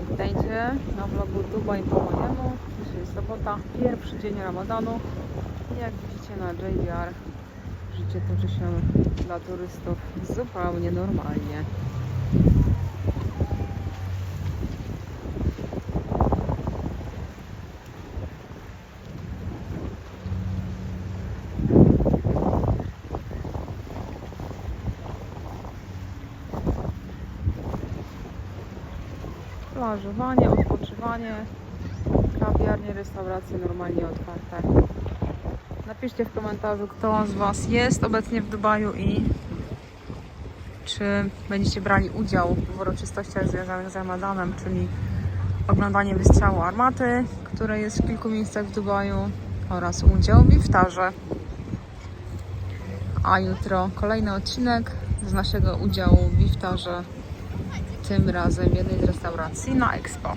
Witajcie na vlogu Dubań po mojemu. Dzisiaj jest sobota, pierwszy dzień Ramadanu. Jak widzicie na JVR życie toczy się dla turystów zupełnie normalnie. Plażowanie, odpoczywanie, kawiarnie, restauracje normalnie otwarte. Napiszcie w komentarzu, kto z Was jest obecnie w Dubaju i czy będziecie brali udział w uroczystościach związanych z Ramadanem, czyli oglądanie wystrzału armaty, które jest w kilku miejscach w Dubaju oraz udział w iftarze. A jutro kolejny odcinek z naszego udziału w iftarze, tym razem w jednej z restauracji na Expo.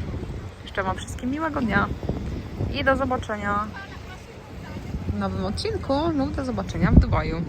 Życzę Wam wszystkim miłego dnia i do zobaczenia w nowym odcinku lub do zobaczenia w Dubaju.